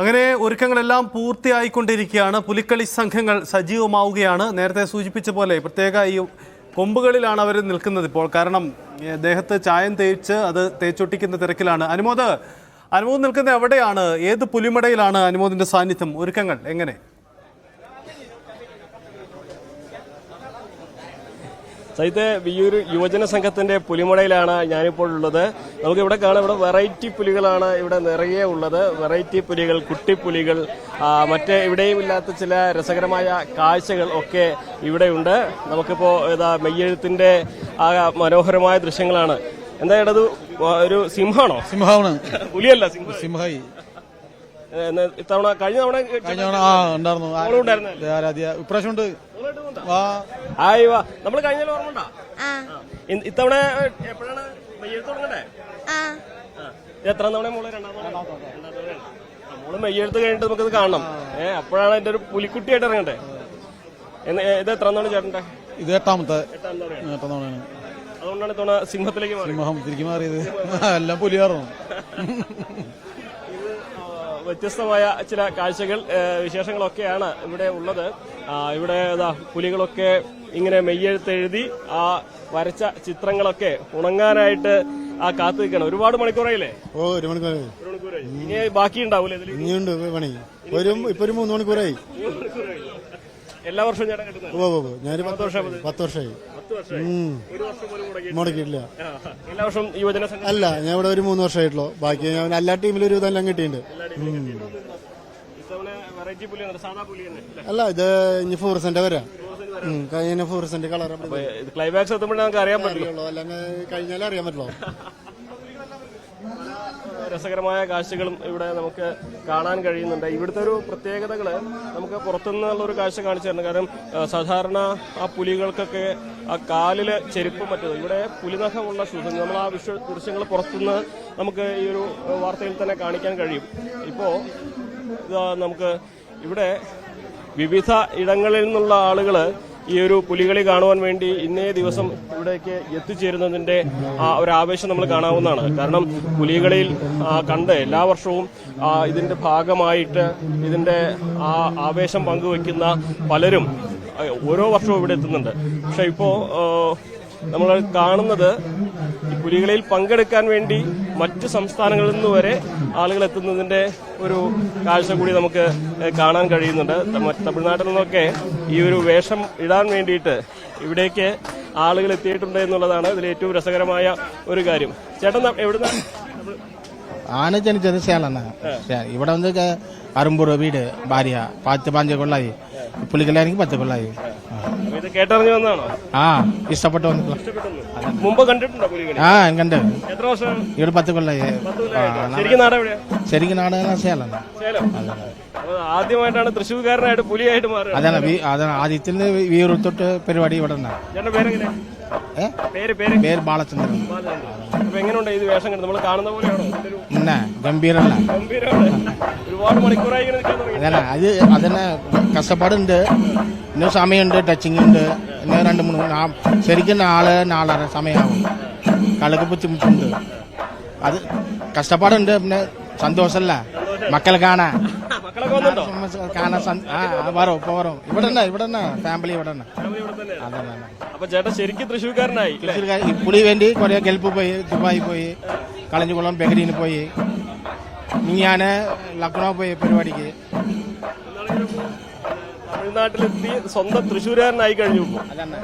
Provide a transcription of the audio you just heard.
അങ്ങനെ ഒരുക്കങ്ങളെല്ലാം പൂർത്തിയായിക്കൊണ്ടിരിക്കുകയാണ്. പുലിക്കളി സംഘങ്ങൾ സജീവമാവുകയാണ്. നേരത്തെ സൂചിപ്പിച്ച പോലെ പ്രത്യേക ഈ കൊമ്പുകളിലാണ് അവർ നിൽക്കുന്നത് ഇപ്പോൾ. കാരണം ദേഹത്ത് ചായം തേച്ച് അത് തേച്ചൊട്ടിക്കുന്ന തിരക്കിലാണ്. അനുമോദ് അനുമോദ് നിൽക്കുന്നത് എവിടെയാണ്? ഏത് പുലിമടയിലാണ് അനുമോദിന്റെ സാന്നിധ്യം? ഒരുക്കങ്ങൾ എങ്ങനെ? സൈത്തെ വിയൂർ യുവജന സംഘത്തിന്റെ പുലിമുടയിലാണ് ഞാനിപ്പോൾ ഉള്ളത്. നമുക്ക് ഇവിടെ കാണാം ഇവിടെ വെറൈറ്റി പുലികളാണ് ഇവിടെ നിറയെ ഉള്ളത്. വെറൈറ്റി പുലികൾ കുട്ടിപ്പുലികൾ മറ്റ് ഇവിടെയും ഇല്ലാത്ത ചില രസകരമായ കാഴ്ചകൾ ഒക്കെ ഇവിടെയുണ്ട് നമുക്കിപ്പോ ഇതാ മെയ്യെഴുത്തിന്റെ ആ മനോഹരമായ ദൃശ്യങ്ങളാണ്. എന്താ ഇടത് ഒരു സിംഹമാണോ സിംഹമാണ് പുലിയല്ല സിംഹം. സിംഹായി. ഇത്തവണ കഴിഞ്ഞ തവണ കഴിഞ്ഞ തവണ ആ ഉണ്ടായിരുന്നു. ഇപ്രാവശ്യം ഉണ്ട് ആയി വാ. നമ്മൾ കഴിഞ്ഞ ഓർമ്മ ഇത്തവണ എപ്പോഴാണ് തുടങ്ങണ്ടേ. ഇത് എത്ര തവണ മോൾ? രണ്ടാം തവണ. രണ്ടാം തവണയാണ്. ആ, മോൾ മെയ്യെടുത്ത് കഴിഞ്ഞിട്ട് നമുക്കിത് കാണണം. ഏഹ് അപ്പോഴാണ് എന്റെ ഒരു പുലിക്കുട്ടിയായിട്ട് ഇറങ്ങണ്ടേ? ഇത് എത്ര തവണ ചേട്ടന്റെ ഇത് എട്ടാമത്തെ. എട്ടാം തവണയാണ് എട്ടാം തവണയാണ്. അതുകൊണ്ടാണ് ഇത്തവണ സിംഹത്തിലേക്ക് സിംഹം തിരികെ മാറിയത്. എല്ലാം പുലിയാറും വ്യത്യസ്തമായ ചില കാഴ്ചകൾ വിശേഷങ്ങളൊക്കെയാണ് ഇവിടെ ഉള്ളത്. ഇവിടെ ഇതാ പുലികളൊക്കെ ഇങ്ങനെ മെയ്യെഴുത്തെഴുതി ആ വരച്ച ചിത്രങ്ങളൊക്കെ ഉണങ്ങാനായിട്ട് ആ കാത്തു നിൽക്കണം. ഒരുപാട് മണിക്കൂറായില്ലേ? ഓ ഒരു മണിക്കൂറായി. ഒരു മണിക്കൂറായി. ഇനി ബാക്കി ഉണ്ടാവൂലേ ഇതിൽ ഇനിയുണ്ട് പണി. ഒരു ഇപ്പൊ ഒരു മൂന്ന് മണിക്കൂറായി. എല്ലാ വർഷവും ചേട്ടൻ കിട്ടുന്നത്? ഓ ഓ ഞാനൊരു പത്ത് വർഷം പത്ത് വർഷമായി. പത്ത് വർഷമായി. ഉം. ഒരു വർഷം പോലും മുടങ്ങി മുടക്കിയിട്ടില്ല. എല്ലാ വർഷവും യുവജന സംഘം അല്ല ഞാൻ ഇവിടെ ഒരു മൂന്ന് വർഷമായിട്ടുള്ളൂ. ബാക്കി ഞാൻ എല്ലാ ടീമിലും ഒരു ഇതെല്ലാം കിട്ടിയിട്ടുണ്ട്. ഉം. അല്ലേ? ഇത് ഇനി ഫ്ലൂറസെന്റ് വരാം. കഴിഞ്ഞ കഴിഞ്ഞ സെന്റ് കളർ ക്ലൈമാക്സ് എത്തുമ്പോഴേ നമുക്ക് അറിയാൻ പറ്റുള്ളൂ. അല്ലെങ്കിൽ കഴിഞ്ഞാലേ അറിയാൻ പറ്റുള്ളൂ. രസകരമായ കാഴ്ചകളും ഇവിടെ നമുക്ക് കാണാൻ കഴിയുന്നുണ്ട്. ഇവിടുത്തെ ഒരു പ്രത്യേകതകൾ നമുക്ക് പുറത്തുനിന്നുള്ള ഒരു കാഴ്ച കാണിച്ചു തരുന്നു കാരണം സാധാരണ ആ പുലികൾക്കൊക്കെ ആ കാലിൽ ചെരുപ്പ് മറ്റത്. ഇവിടെ പുലിനഖമുള്ള ഷൂസ് നമ്മൾ ആ വിശ്വ ദൃശ്യങ്ങൾ പുറത്തുനിന്ന് നമുക്ക് ഈ ഒരു വാർത്തയിൽ തന്നെ കാണിക്കാൻ കഴിയും. ഇപ്പോ ഇതാ നമുക്ക് ഇവിടെ വിവിധ ഇടങ്ങളിൽ നിന്നുള്ള ആളുകൾ ഈ ഒരു പുലികളി കാണുവാൻ വേണ്ടി ഇന്നേ ദിവസം ഇവിടേക്ക് എത്തിച്ചേരുന്നതിന്റെ ഒരു ആവേശം നമ്മൾ കാണാവുന്നതാണ്. കാരണം പുലികളിയിൽ കണ്ട് എല്ലാ വർഷവും ഇതിന്റെ ഭാഗമായിട്ട് ഇതിന്റെ ആ ആവേശം പങ്കുവെക്കുന്ന പലരും ഓരോ വർഷവും ഇവിടെ എത്തുന്നുണ്ട്. പക്ഷെ ഇപ്പോ നമ്മൾ കാണുന്നത് പുലികളിൽ പങ്കെടുക്കാൻ വേണ്ടി മറ്റു സംസ്ഥാനങ്ങളിൽ നിന്ന് വരെ ആളുകൾ എത്തുന്നതിന്റെ ഒരു കാഴ്ച കൂടി നമുക്ക് കാണാൻ കഴിയുന്നുണ്ട്. തമിഴ്നാട്ടിൽ നിന്നൊക്കെ ഈ ഒരു വേഷം ഇടാൻ വേണ്ടിയിട്ട് ഇവിടേക്ക് ആളുകൾ എത്തിയിട്ടുണ്ട് എന്നുള്ളതാണ് ഇതിൽ ഏറ്റവും രസകരമായ ഒരു കാര്യം. ചേട്ടൻ എവിടുന്ന? ആണ് ജനിച്ചത് സേലാണ് ഇവിടെ വന്ന് അറുമ്പൂർ വീട് ഭാര്യ പാത്ത് പാഞ്ച കൊള്ളായി. പുള്ളിക്കല്ലാഎനിക്ക് പത്ത്. ഇത് കേട്ടറിഞ്ഞു വന്നാണോ ആ ഇഷ്ടപ്പെട്ട് വന്നു മുമ്പ് കണ്ടിട്ടുണ്ടോ പുലികളി? ആ കണ്ട് എത്ര വർഷം ഇവിടെ പത്ത് ശരിക്കും നാട് എവിടെയാ? ശരിക്കും നാട് സേലാണ് സേലം. അപ്പൊ ആദ്യമായിട്ടാണ് തൃശ്ശൂർക്കാരനായിട്ട് പുലിയായിട്ട് മാറുക അതാണ് ആദ്യത്തിൽ വീറുത്തൊട്ട് തൊട്ട് പരിപാടി ഇവിടെ ഉണ്ട് ചേട്ടന്റെ പേരെങ്ങനെ? പേര് പേര്. പേര് ബാലചന്ദ്രൻ. അപ്പൊ എങ്ങനെയുണ്ട് ഇത് വേഷം നമ്മൾ കാണുന്ന പോലെയാണോ? ഇതിന്റെ ഒരു പിന്നെ ഗംഭീരല്ല ഗംഭീരമാണ്. ഒരുപാട് മണിക്കൂറായി ഇങ്ങനെ നിൽക്കാൻ തുടങ്ങി അതല്ല അത് അതിന് കഷ്ടപ്പാടുണ്ട്. ഇന്ന് സമയമുണ്ട് ടച്ചിങ് ഉണ്ട്. ഇന്ന് രണ്ട് മൂന്ന് ശരിക്കും നാളെ നാലര സമയമാവും. കളക്ക് ബുദ്ധിമുട്ടുണ്ട്. അത് കഷ്ടപ്പാടുണ്ട് പിന്നെ സന്തോഷമല്ല. മക്കളെ കാണാൻ. കാണാൻ വരും ഇപ്പൊ വരും ഇവിടെ തന്നെ ഇവിടെ തന്നെ ഫാമിലി ഇവിടെ തന്നെ. അതന്നെ അപ്പൊ ചേട്ടൻ ശരിക്കും തൃശ്ശൂർക്കാരനായി ഇല്ലേ? പുളി വേണ്ടി കുറെ ഗൾഫ് പോയി ദുബായി പോയി കളഞ്ഞുകുളം ബഹ്റീന് പോയി. ഞാൻ ലക്നൗ പോയി പരിപാടിക്ക്. തമിഴ്നാട്ടിലെത്തി സ്വന്തം തൃശ്ശൂരുകാരനായി കഴിഞ്ഞു. അതന്നെ.